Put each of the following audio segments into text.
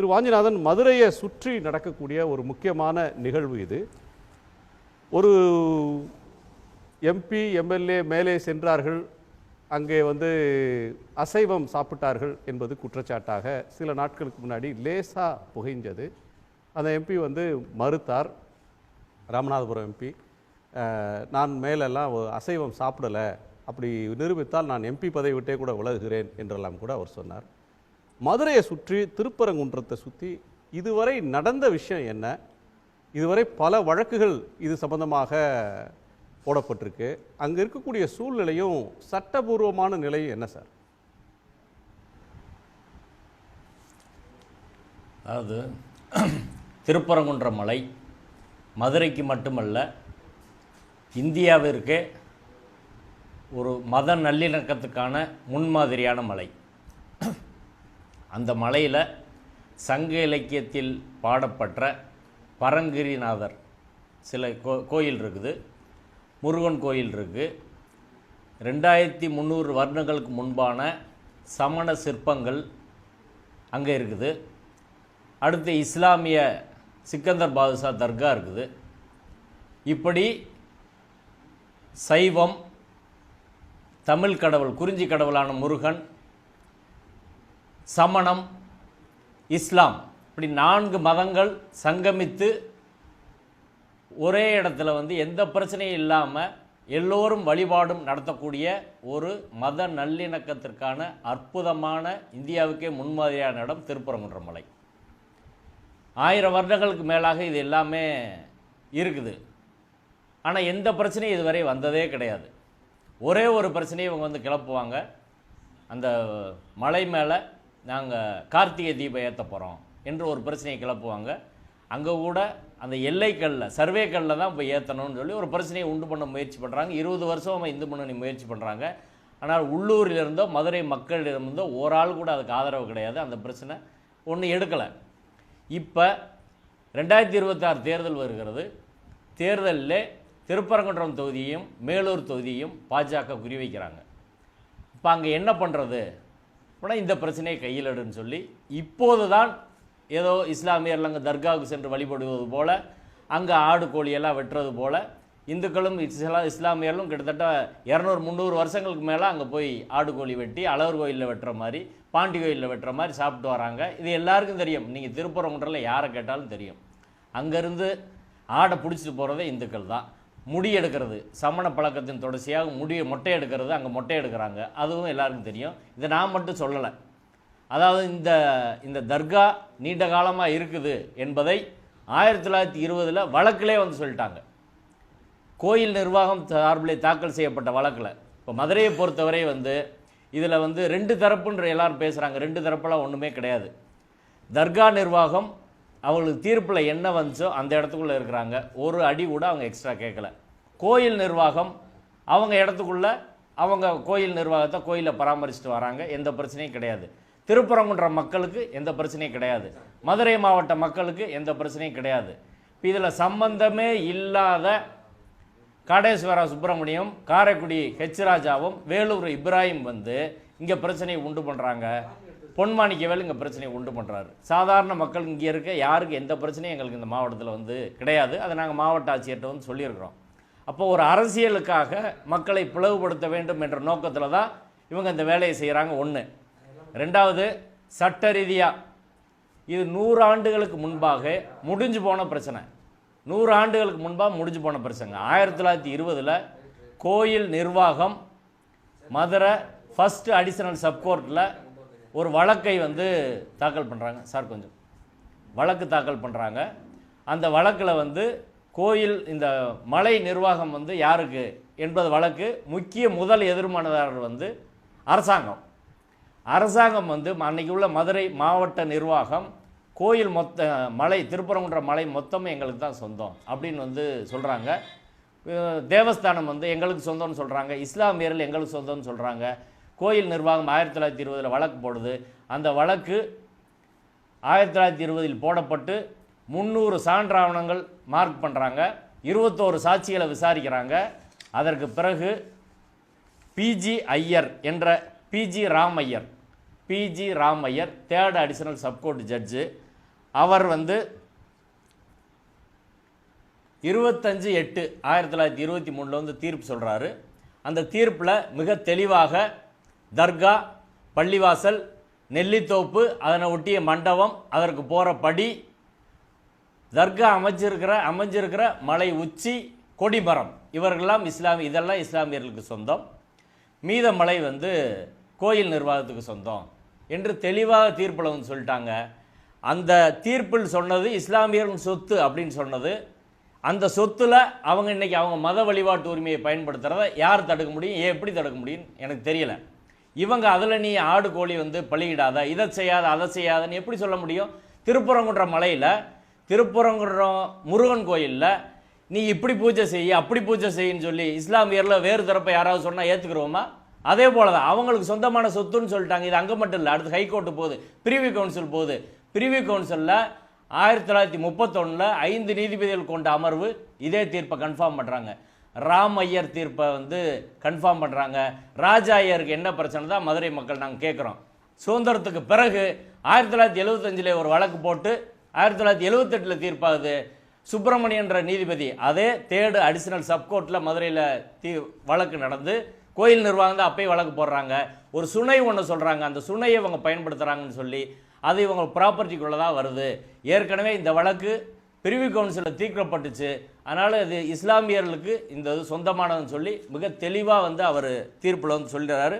திரு வாஞ்சிநாதன் மதுரையை சுற்றி நடக்கக்கூடிய ஒரு முக்கியமான நிகழ்வு இது. ஒரு எம்பி எம்எல்ஏ மேலே சென்றார்கள். அங்கே வந்து அசைவம் சாப்பிட்டார்கள் என்பது குற்றச்சாட்டாக சில நாட்களுக்கு முன்னாடி லேசாக புகைஞ்சது. அந்த எம்பி வந்து மறுத்தார். ராமநாதபுரம் எம்பி நான் மேலெல்லாம் அசைவம் சாப்பிடலை. அப்படி நிரூபித்தால் நான் எம்பி பதவி விட்டே கூட விலகுகிறேன் என்றெல்லாம் கூட அவர் சொன்னார். மதுரையை சுற்றி திருப்பரங்குன்றத்தை சுற்றி இதுவரை நடந்த விஷயம் என்ன? இதுவரை பல வழக்குகள் இது சம்பந்தமாக போடப்பட்டிருக்கு. அங்கே இருக்கக்கூடிய சூழ்நிலையும் சட்டபூர்வமான நிலையும் என்ன சார்? அதாவது திருப்பரங்குன்ற மலை மதுரைக்கு மட்டுமல்ல இந்தியாவிற்கு ஒரு மத நல்லிணக்கத்துக்கான முன்மாதிரியான மலை. அந்த மலையில் சங்க இலக்கியத்தில் பாடப்பட்ட பரங்கிரிநாதர் சில கோ கோயில் இருக்குது. முருகன் கோயில் இருக்குது ரெண்டாயிரத்தி முந்நூறு வருடங்களுக்கு முன்பான சமண சிற்பங்கள் அங்கே இருக்குது. அடுத்து இஸ்லாமிய சிக்கந்தர் பாதுஷா தர்கா இருக்குது. இப்படி சைவம் தமிழ் கடவுள் குறிஞ்சி கடவுளான முருகன் சமணம் இஸ்லாம் இப்படி நான்கு மதங்கள் சங்கமித்து ஒரே இடத்துல வந்து எந்த பிரச்சனையும் இல்லாமல் எல்லோரும் வழிபாடும் நடத்தக்கூடிய ஒரு மத நல்லிணக்கத்திற்கான அற்புதமான இந்தியாவுக்கே முன்மாதிரியான இடம் திருப்பரங்குன்ற மலை ஆயிரம் வருடங்களுக்கு மேலாக இது எல்லாமே இருக்குது. ஆனால் எந்த பிரச்சனையும் இதுவரை வந்ததே கிடையாது. ஒரே ஒரு பிரச்சனையை இவங்க வந்து கிளப்புவாங்க. அந்த மலை மேலே நாங்கள் கார்த்திகை தீபம் ஏற்ற போகிறோம் என்று ஒரு பிரச்சனையை கிளப்புவாங்க. அங்கே கூட அந்த எல்லைக்கல்லில் சர்வே கல்லில் தான் போய் ஏற்றணும்னு சொல்லி ஒரு பிரச்சனையை உண்டு பண்ண முயற்சி பண்ணுறாங்க இருபது வருஷமாக இந்து முன்னணி முயற்சி பண்ணுறாங்க ஆனால் உள்ளூரிலிருந்தோ மதுரை மக்களிடமிருந்தோ ஒரு ஆள் கூட அதுக்கு ஆதரவு கிடையாது. அந்த பிரச்சனை ஒன்றும் எடுக்கலை. இப்போ ரெண்டாயிரத்தி இருபத்தாறு தேர்தல் வருகிறது. தேர்தலில் திருப்பரங்குன்றம் தொகுதியையும் மேலூர் தொகுதியையும் பாஜக குறிவைக்கிறாங்க. இப்போ அங்கே என்ன பண்ணுறது அப்படின்னா இந்த பிரச்சனையை கையிலடுன்னு சொல்லி இப்போது தான் ஏதோ இஸ்லாமியர்கள் அங்கே தர்காவுக்கு சென்று வழிபடுவது போல் அங்கே ஆடு கோழியெல்லாம் வெட்டுறது போல் இந்துக்களும் இஸ்லா இஸ்லாமியர்களும் கிட்டத்தட்ட இரநூறு முந்நூறு வருஷங்களுக்கு மேலே அங்கே போய் ஆடு கோழி வெட்டி அழகர் கோயிலில் வெட்டுற மாதிரி பாண்டி கோயிலில் வெட்டுற மாதிரி சாப்பிட்டு வராங்க. இது எல்லாருக்கும் தெரியும். நீங்கள் திருப்பரங்குன்றத்தில் யாரை கேட்டாலும் தெரியும். அங்கேருந்து ஆடை பிடிச்சிட்டு போகிறதே இந்துக்கள் தான். முடி எடுக்கிறது சமண பழக்கத்தின் தொடர்ச்சியாக முடியை மொட்டை எடுக்கிறது அங்கே மொட்டை எடுக்கிறாங்க. அதுவும் எல்லாருக்கும் தெரியும். இதை நான் மட்டும் சொல்லலை. அதாவது இந்த இந்த தர்கா நீண்ட காலமாக இருக்குது என்பதை ஆயிரத்தி தொள்ளாயிரத்தி இருபதில் வழக்கிலே வந்து சொல்லிட்டாங்க. கோயில் நிர்வாகம் சார்பிலே தாக்கல் செய்யப்பட்ட வழக்கில். இப்போ மதுரையை பொறுத்தவரை வந்து இதில் வந்து ரெண்டு தரப்புன்ற எல்லாரும் பேசுகிறாங்க ரெண்டு தரப்பெல்லாம் ஒன்றுமே கிடையாது. தர்கா நிர்வாகம் அவங்களுக்கு தீர்ப்பில் என்ன வந்துச்சோ அந்த இடத்துக்குள்ளே இருக்கிறாங்க. ஒரு அடி கூட அவங்க எக்ஸ்ட்ரா கேட்கல கோயில் நிர்வாகம் அவங்க இடத்துக்குள்ளே அவங்க கோயில் நிர்வாகத்தை கோயிலை பராமரிச்சுட்டு வராங்க. எந்த பிரச்சனையும் கிடையாது. திருப்பரங்குன்ற மக்களுக்கு எந்த பிரச்சனையும் கிடையாது. மதுரை மாவட்ட மக்களுக்கு எந்த பிரச்சனையும் கிடையாது. இப்போ இதில் சம்பந்தமே இல்லாத காடேஸ்வர சுப்பிரமணியம் காரைக்குடி ஹெச் ராஜாவும் வேலூர் இப்ராஹிம் வந்து இங்கே பிரச்சனையை உண்டு பண்ணுறாங்க பொன்மாணிக்கவேல் இங்கே பிரச்சனையை உண்டு பண்ணுறாரு சாதாரண மக்கள் இங்கே இருக்க யாருக்கு எந்த பிரச்சனையும் எங்களுக்கு இந்த மாவட்டத்தில் வந்து கிடையாது. அதை நாங்கள் மாவட்ட ஆட்சியர்கிட்ட வந்து சொல்லியிருக்கிறோம். அப்போ ஒரு அரசியலுக்காக மக்களை பிளவுபடுத்த வேண்டும் என்ற நோக்கத்தில் தான் இவங்க இந்த வேலையை செய்கிறாங்க ஒன்று ரெண்டாவது சட்ட ரீதியாக இது நூறு ஆண்டுகளுக்கு முன்பாக முடிஞ்சு போன பிரச்சனை. நூறு ஆண்டுகளுக்கு முன்பாக முடிஞ்சு போன பிரச்சனை. ஆயிரத்தி தொள்ளாயிரத்தி இருபதில் கோயில் நிர்வாகம் மதுரை ஃபஸ்ட்டு அடிஷனல் சப்கோர்ட்டில் ஒரு வழக்கை வந்து தாக்கல் பண்ணுறாங்க சார் கொஞ்சம். வழக்கு தாக்கல் பண்ணுறாங்க அந்த வழக்கில் வந்து கோயில் இந்த மலை நிர்வாகம் வந்து யாருக்கு என்பது வழக்கு. முக்கிய முதல் எதிர்மனதாரர் வந்து அரசாங்கம். அரசாங்கம் வந்து அன்றைக்கி உள்ள மதுரை மாவட்ட நிர்வாகம் கோயில் மொத்த மலை திருப்பரங்குன்ற மலை மொத்தமும் எங்களுக்கு தான் சொந்தம் அப்படின்னு வந்து சொல்கிறாங்க தேவஸ்தானம் வந்து எங்களுக்கு சொந்தம்னு சொல்கிறாங்க இஸ்லாமியர்கள் எங்களுக்கு சொந்தம்னு சொல்கிறாங்க கோயில் நிர்வாகம் ஆயிரத்தி தொள்ளாயிரத்தி இருபதில் வழக்கு போடுது. அந்த வழக்கு ஆயிரத்தி தொள்ளாயிரத்தி இருபதில் போடப்பட்டு முந்நூறு சான்றாவணங்கள் மார்க் பண்ணுறாங்க இருபத்தோரு சாட்சிகளை விசாரிக்கிறாங்க. அதற்கு பிறகு பிஜி ஐயர் என்ற P G Ramaiyar P G Ramaiyar third additional sub court judge அவர் வந்து இருபத்தஞ்சு எட்டு ஆயிரத்தி தொள்ளாயிரத்தி இருபத்தி மூணில் வந்து தீர்ப்பு சொல்கிறாரு அந்த தீர்ப்பில் மிக தெளிவாக தர்கா பள்ளிவாசல் நெல்லித்தோப்பு அதனை ஒட்டிய மண்டபம் அதற்கு போகிற படி தர்கா அமைச்சிருக்கிற அமைஞ்சிருக்கிற மலை உச்சி கொடிமரம். இவர்களெல்லாம் இஸ்லாமி இதெல்லாம் இஸ்லாமியர்களுக்கு சொந்தம். மீத மலை வந்து கோயில் நிர்வாகத்துக்கு சொந்தம். என்று தெளிவாக தீர்ப்பில் வந்து சொல்லிட்டாங்க. அந்த தீர்ப்பில் சொன்னது இஸ்லாமியர்கள் சொத்து அப்படின்னு சொன்னது. அந்த சொத்தில் அவங்க இன்றைக்கி அவங்க மத வழிபாட்டு உரிமையை பயன்படுத்துகிறத யார் தடுக்க முடியும் ஏன் எப்படி தடுக்க முடியும் எனக்கு தெரியலை. இவங்க அதில் நீ ஆடு கோழி வந்து பலியிடாத இதை செய்யாத அதை செய்யாதன்னு எப்படி சொல்ல முடியும்? திருப்புறங்குன்ற மலையில் திருப்பரங்குன்றம் முருகன் கோயிலில் நீ இப்படி பூஜை செய்ய அப்படி பூஜை செய்யின்னு சொல்லி இஸ்லாமியரில் வேறு தரப்பை யாராவது சொன்னால் ஏற்றுக்கிறோமா அதே போல தான் அவங்களுக்கு சொந்தமான சொத்துன்னு சொல்லிட்டாங்க. இது அங்கே மட்டும் இல்லை அடுத்து ஹைகோர்ட்டு போகுது பிரிவி கவுன்சில் போகுது. பிரிவி கவுன்சிலில் ஆயிரத்தி தொள்ளாயிரத்தி முப்பத்தொன்னில் ஐந்து நீதிபதிகள் கொண்ட அமர்வு இதே தீர்ப்பை கன்ஃபார்ம் பண்ணுறாங்க ராம் ஐயர் தீர்ப்பை வந்து கன்ஃபார்ம் பண்ணுறாங்க ராஜா ஐயருக்கு என்ன பிரச்சனை தான் மதுரை மக்கள் நாங்கள் கேட்குறோம் சுதந்திரத்துக்கு பிறகு ஆயிரத்தி தொள்ளாயிரத்தி எழுபத்தஞ்சில் ஒரு வழக்கு போட்டு ஆயிரத்தி தொள்ளாயிரத்தி எழுபத்தெட்டில் தீர்ப்பாகுது. சுப்பிரமணியன்ற நீதிபதி அதே தேர்டு அடிஷனல் சப்கோர்ட்டில் மதுரையில் தீ வழக்கு நடந்து கோயில் நிர்வாகம் தான் அப்பயே வழக்கு போடுறாங்க. ஒரு சுனை ஒன்று சொல்கிறாங்க அந்த சுனையை இவங்க பயன்படுத்துகிறாங்கன்னு சொல்லி அது இவங்க ப்ராப்பர்ட்டிக்குள்ளே தான் வருது. ஏற்கனவே இந்த வழக்கு பிரிவு கவுன்சிலில் தீர்க்கப்பட்டுச்சு. அதனால் இது இஸ்லாமியர்களுக்கு இந்த இது சொந்தமானதுன்னு சொல்லி மிக தெளிவாக வந்து அவர் தீர்ப்பில் வந்து சொல்கிறாரு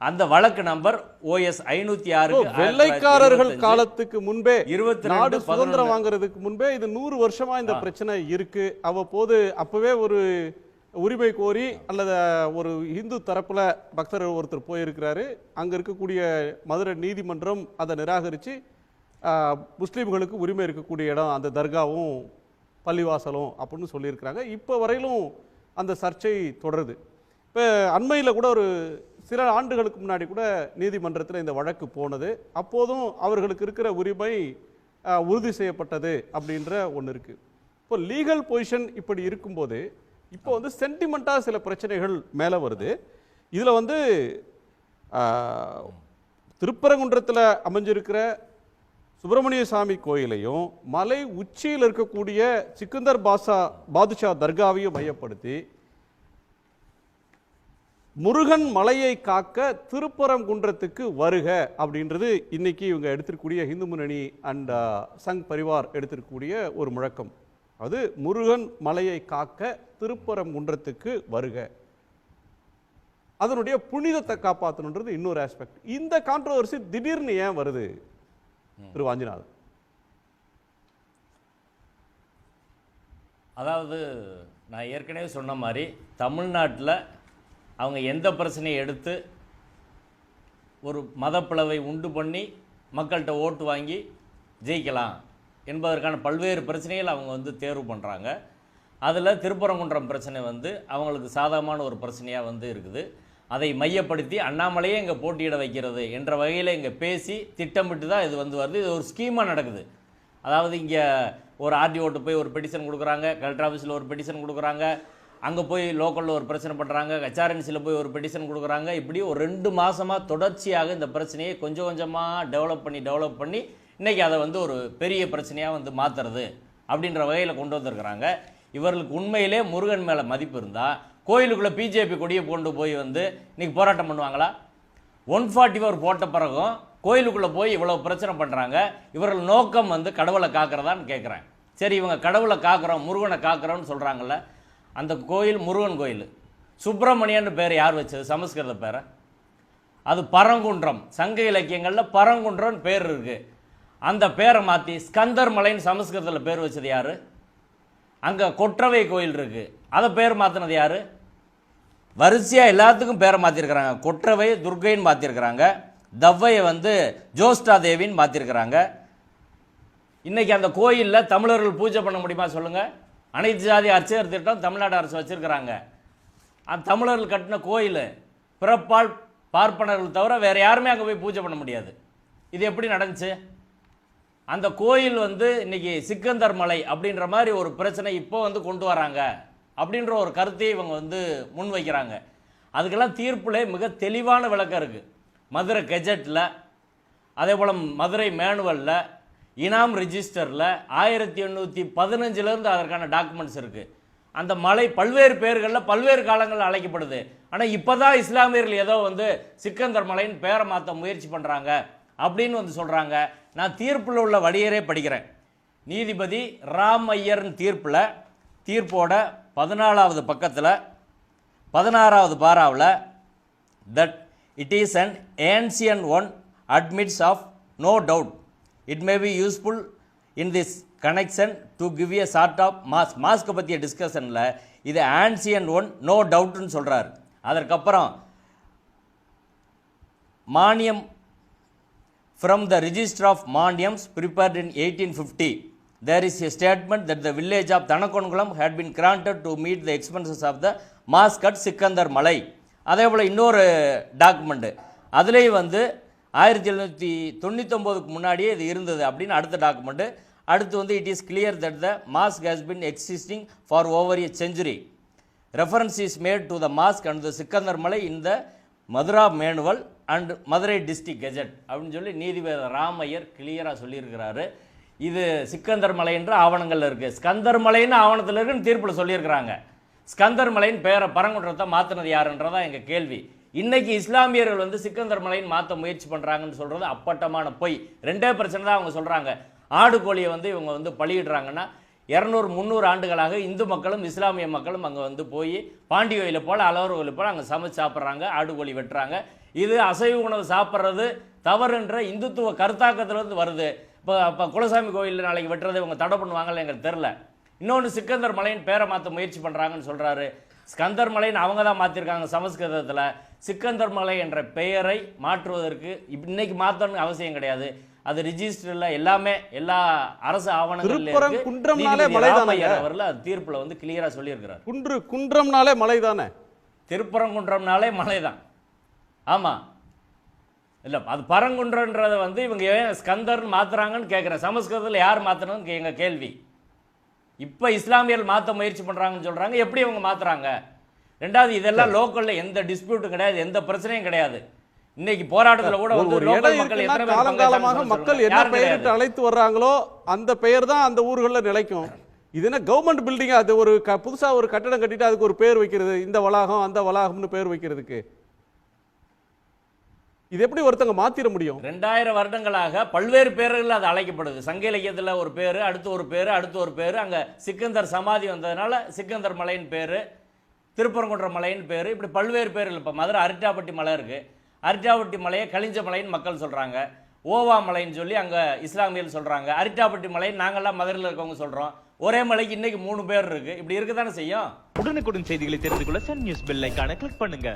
அந்த வழக்கு நம்பர் ஓஎஸ் ஐநூற்றி ஆறு வெள்ளைக்காரர்கள் காலத்துக்கு முன்பே இருபத்தி நாடு சுதந்திரம் வாங்குறதுக்கு முன்பே இது நூறு வருஷமா இந்த பிரச்சனை இருக்கு. அவ்வப்போது அப்பவே ஒரு உரிமை கோரி அல்லது ஒரு இந்து தரப்புல பக்தர் ஒருத்தர் போயிருக்கிறாரு. அங்க இருக்கக்கூடிய மதுரை நீதிமன்றம் அதை நிராகரிச்சு முஸ்லீம்களுக்கு உரிமை இருக்கக்கூடிய இடம் அந்த தர்காவும் பள்ளிவாசலும் அப்படின்னு சொல்லியிருக்கிறாங்க. இப்போ வரையிலும் அந்த சர்ச்சை தொடருது. இப்போ அண்மையில் கூட ஒரு சில ஆண்டுகளுக்கு முன்னாடி கூட நீதிமன்றத்தில் இந்த வழக்கு போனது. அப்போதும் அவர்களுக்கு இருக்கிற உரிமை உறுதி செய்யப்பட்டது அப்படின்ற ஒன்று இருக்குது இப்போ லீகல் பொசிஷன் இப்படி இருக்கும்போது இப்போ வந்து சென்டிமெண்ட்டாக சில பிரச்சனைகள் மேலே வருது. இதில் வந்து திருப்பரங்குன்றத்தில் அமைஞ்சிருக்கிற சுப்பிரமணிய சாமி கோயிலையும் மலை உச்சியில் இருக்கக்கூடிய சிக்கந்தர் பாஷா பாதுஷா தர்காவையும் மையப்படுத்தி முருகன் மலையை காக்க திருப்பரங்குன்றத்துக்கு வருக அப்படின்றது இன்னைக்கு இவங்க எடுத்திருக்கூடிய இந்து முன்னணி அண்ட் uh, சங் பரிவார் எடுத்திருக்கக்கூடிய ஒரு முழக்கம். அது முருகன் மலையை காக்க திருப்பரங்குன்றத்துக்கு வருக. அதனுடைய புனிதத்தை காப்பாற்றணுன்றது இன்னொரு ஆஸ்பெக்ட் இந்த கான்ட்ரவர்சி திடீர்னு ஏன் வருது? திரு வாஞ்சிநாதன் அதாவது நான் ஏற்கனவே சொன்ன மாதிரி தமிழ்நாட்டில் அவங்க எந்த பிரச்சனையை எடுத்து ஒரு மதப்பிளவை உண்டு பண்ணி மக்கள்கிட்ட ஓட்டு வாங்கி ஜெயிக்கலாம் என்பதற்கான பல்வேறு பிரச்சனைகள் அவங்க வந்து தேர்வு பண்ணுறாங்க அதில் திருப்பரங்குன்றம் பிரச்சனை வந்து அவங்களுக்கு சாதகமான ஒரு பிரச்சனையாக வந்து இருக்குது. அதை மையப்படுத்தி அண்ணாமலையே இங்கே போட்டியிட வைக்கிறது என்ற வகையில் இங்கே பேசி திட்டமிட்டு தான் இது வந்து வருது. இது ஒரு ஸ்கீமாக நடக்குது. அதாவது இங்கே ஒரு ஆர்டிஓட்டு போய் ஒரு பெட்டிஷன் கொடுக்குறாங்க கலெக்டர் ஆஃபீஸில் ஒரு பெட்டிஷன் கொடுக்குறாங்க அங்கே போய் லோக்கலில் ஒரு பிரச்சனை பண்ணுறாங்க ஹெச்ஆர்என்சியில் போய் ஒரு பெட்டிஷன் கொடுக்குறாங்க. இப்படி ஒரு ரெண்டு மாதமாக தொடர்ச்சியாக இந்த பிரச்சனையை கொஞ்சம் கொஞ்சமாக டெவலப் பண்ணி டெவலப் பண்ணி இன்றைக்கி அதை வந்து ஒரு பெரிய பிரச்சனையாக வந்து மாற்றுறது அப்படின்ற வகையில் கொண்டு வந்திருக்கிறாங்க. இவர்களுக்கு உண்மையிலே முருகன் மேலே மதிப்பு இருந்தால் கோயிலுக்குள்ளே பிஜேபி கொடியை கொண்டு போய் வந்து இன்றைக்கி போராட்டம் பண்ணுவாங்களா? ஒன் ஃபார்ட்டி ஃபோர் போட்ட பிறகும் கோயிலுக்குள்ளே போய் இவ்வளோ பிரச்சனை பண்ணுறாங்க இவர்கள் நோக்கம் வந்து கடவுளை காக்கிறதான்னு கேட்குறேன் சரி இவங்க கடவுளை காக்கிறோம் முருகனை காக்கிறோம்னு சொல்கிறாங்கல்ல அந்த கோயில் முருகன் கோயில். சுப்பிரமணியன்னு பேர் யார் வச்சது? சமஸ்கிருத பேரை? அது பரங்குன்றம். சங்க இலக்கியங்களில் பரங்குன்றம்னு பேர் இருக்குது அந்த பேரை மாற்றி ஸ்கந்தர் மலைன்னு சமஸ்கிருதத்தில் பேர் வச்சது யார்? அங்கே கொற்றவை கோயில் இருக்குது அதை பேர் மாற்றினது யார்? வரிசையாக எல்லாத்துக்கும் பேரை மாற்றிருக்கிறாங்க கொற்றவை துர்க்கைன்னு மாற்றிருக்கிறாங்க தவ்வையை வந்து ஜோஸ்டா தேவின்னு மாற்றிருக்கிறாங்க இன்னைக்கு அந்த கோயிலில் தமிழர்கள் பூஜை பண்ண முடியுமா சொல்லுங்கள் அனைத்து ஜாதி அர்ச்சகர் திட்டம் தமிழ்நாடு அரசு வச்சிருக்கிறாங்க. அந்த தமிழர்கள் கட்டின கோயில். பிறப்பால் பார்ப்பனர்கள் தவிர வேறு யாருமே அங்கே போய் பூஜை பண்ண முடியாது. இது எப்படி நடந்துச்சு? அந்த கோயில் வந்து இன்றைக்கி சிக்கந்தர் மலை அப்படின்ற மாதிரி ஒரு பிரச்சனை இப்போ வந்து கொண்டு வராங்க. அப்படின்ற ஒரு கருத்தை இவங்க வந்து முன்வைக்கிறாங்க. அதுக்கெல்லாம் தீர்ப்பில் மிக தெளிவான விளக்கம் இருக்குது மதுரை கெஜெட்டில் அதே போல் மதுரை மேனுவலில் இனாம் ரிஜிஸ்டரில் ஆயிரத்தி எண்ணூற்றி பதினஞ்சிலேருந்து அதற்கான டாக்குமெண்ட்ஸ் இருக்குது அந்த மலை பல்வேறு பேர்களில் பல்வேறு காலங்களில் அழைக்கப்படுது. ஆனால் இப்போ தான் இஸ்லாமியர்கள் ஏதோ வந்து சிக்கந்தர் மலைன்னு பேரை மாற்ற முயற்சி பண்ணுறாங்க அப்படின்னு வந்து சொல்கிறாங்க நான் தீர்ப்பில் உள்ள வழியரே படிக்கிறேன். நீதிபதி ராம் ஐயர்னு தீர்ப்பில் தீர்ப்போட பதினாலாவது பக்கத்தில் பதினாறாவது பாராவில் that it is an ancient one admits of no doubt it may be useful in this connection to give a sort of mosque மாஸ்க்கை பற்றிய டிஸ்கஷனில் இது ஆன்சியன் ஒன் நோ டவுட்னு சொல்கிறார் அதற்கப்புறம் மானியம் from the register of மானியம்ஸ் prepared in eighteen fifty there is a statement that the village of Thanakkankulam had been granted to meet the expenses of the mosque at Sikkandar Malai அதே போல் இன்னொரு document அதுலேயும் வந்து ஆயிரத்தி எழுநூற்றி தொண்ணூத்தொம்போதுக்கு முன்னாடியே இது இருந்தது அப்படின்னு அடுத்த டாக்குமெண்ட்டு அடுத்து வந்து it is clear that the mosque has been existing for over a century reference is made to the mosque and the Sikkandar Malai in the Madura manual and Madurai district gazette அப்படின்னு சொல்லி நீதிபதி ராமையர் கிளியராக சொல்லியிருக்கிறாரு. இது சிக்கந்தர் மலை ஆவணங்களில் இருக்குது இருக்கு. ஸ்கந்தர் மலைன்னு ஆவணத்தில் இருக்குன்னு தீர்ப்பில் சொல்லியிருக்கிறாங்க. ஸ்கந்தர் மலைன்னு பேரை பரங்குன்றத்தை மாற்றினது யாருன்றதா எங்கள் கேள்வி. இன்னைக்கு இஸ்லாமியர்கள் வந்து சிக்கந்தர் மலைன்னு மாற்ற முயற்சி பண்ணுறாங்கன்னு சொல்கிறது அப்பட்டமான பொய். ரெண்டே பிரச்சனை தான் அவங்க சொல்கிறாங்க ஆடு கோழியை வந்து இவங்க வந்து பலியிடுறாங்கன்னா இரநூறு முந்நூறு ஆண்டுகளாக இந்து மக்களும் இஸ்லாமிய மக்களும் அங்கே வந்து போய் பாண்டி கோயிலை போல் அலவர் கோயிலை போல் அங்கே சமைச்சு சாப்பிட்றாங்க ஆடு கோழி வெட்டுறாங்க. இது அசைவ உணவு சாப்பிட்றது தவறுன்ற இந்துத்துவ கருத்தாக்கத்திலிருந்து வருது. இப்போ இப்போ குலசாமி கோயிலில் நாளைக்கு வெட்டுறதை இவங்க தடை பண்ணுவாங்கன்னு எங்களுக்கு தெரில இன்னொன்று சிக்கந்தர் மலையின் பேரை மாற்ற முயற்சி பண்ணுறாங்கன்னு சொல்கிறாரு ஸ்கந்தர் மலைன்னு அவங்க தான் மாற்றிருக்காங்க சமஸ்கிருதத்தில். சிக்கந்தர் மலை என்ற பெயரை மாற்றுவதற்கு இன்னைக்கு மாற்றணும்னு அவசியம் கிடையாது. அது ரிஜிஸ்டர்ல எல்லாமே எல்லா அரசு நீதிபதி மலைதானங்க. ராமையர் அவர்கள் அது தீர்ப்புல வந்து கிளியரா சொல்லியிருக்கிறார். குன்று குன்றம்னாலே மலை தானே? திருப்பரங்குன்றம்னாலே மலைதான் ஆமா. இல்ல அது பரங்குன்றன்றதை வந்து இவங்க ஏன் ஸ்கந்தர்னு மாத்துறாங்கன்னு கேட்குறேன் சமஸ்கிருதத்தில் யார் மாத்தணும்னு எங்க கேள்வி. இப்போ இஸ்லாமியர்கள் மாற்ற முயற்சி பண்றாங்கன்னு சொல்றாங்க. எப்படி இவங்க மாத்துறாங்க? ரெண்டாவது இதெல்லாம் லோக்கல்ல எந்த டிஸ்பியூட்டும் கிடையாது எந்த பிரச்சனையும் கிடையாது. இன்னைக்கு போராட்டத்துல கூட வந்து லோக்கல் மக்கள் எத்தனை காலங்காலமாக மக்கள். என்ன பெயரிட்டு. அழைத்து வர்றாங்களோ அந்த பெயர் தான் அந்த ஊர்களில் நிலைக்கும். இது என்ன கவர்மெண்ட் பில்டிங் அது ஒரு க புதுசா ஒரு கட்டடம் கட்டிட்டு அதுக்கு ஒரு பேர் வைக்கிறது இந்த வளாகம் அந்த வளாகம்னு பேர் வைக்கிறதுக்கு. இது எப்படி ஒருத்தங்க மாத்திர முடியும்? ரெண்டாயிரம் வருடங்களாக பல்வேறு பேர்கள் அது அழைக்கப்படுது. சங்க இலக்கியத்தில் ஒரு பேர் அடுத்து ஒரு பேர் அடுத்து ஒரு பேர் அங்கே சிக்கந்தர் சமாதி வந்ததுனால சிக்கந்தர் மலைன்னு பேர் திருப்பரங்குன்ற மலைன்னு பேர் இப்படி பல்வேறு பேர்கள் இப்போ மதுரை அரிட்டாப்பட்டி மலை இருக்குது அரிட்டாப்பட்டி மலையை கலிஞ்ச மலைன்னு மக்கள் சொல்கிறாங்க ஓவா மலைன்னு சொல்லி அங்கே இஸ்லாமியர்கள் சொல்கிறாங்க அரிட்டாப்பட்டி மலை நாங்கள்லாம் மதுரையில் இருக்கவங்க சொல்கிறோம் ஒரே மலைக்கு இன்னைக்கு மூணு பேர் இருக்குது இப்படி இருக்க தானே செய்யும்? உடனுக்குடன் செய்திகளை தெரிந்து கொள்ள சன் நியூஸ் பெல் ஐகானை கிளிக் பண்ணுங்க.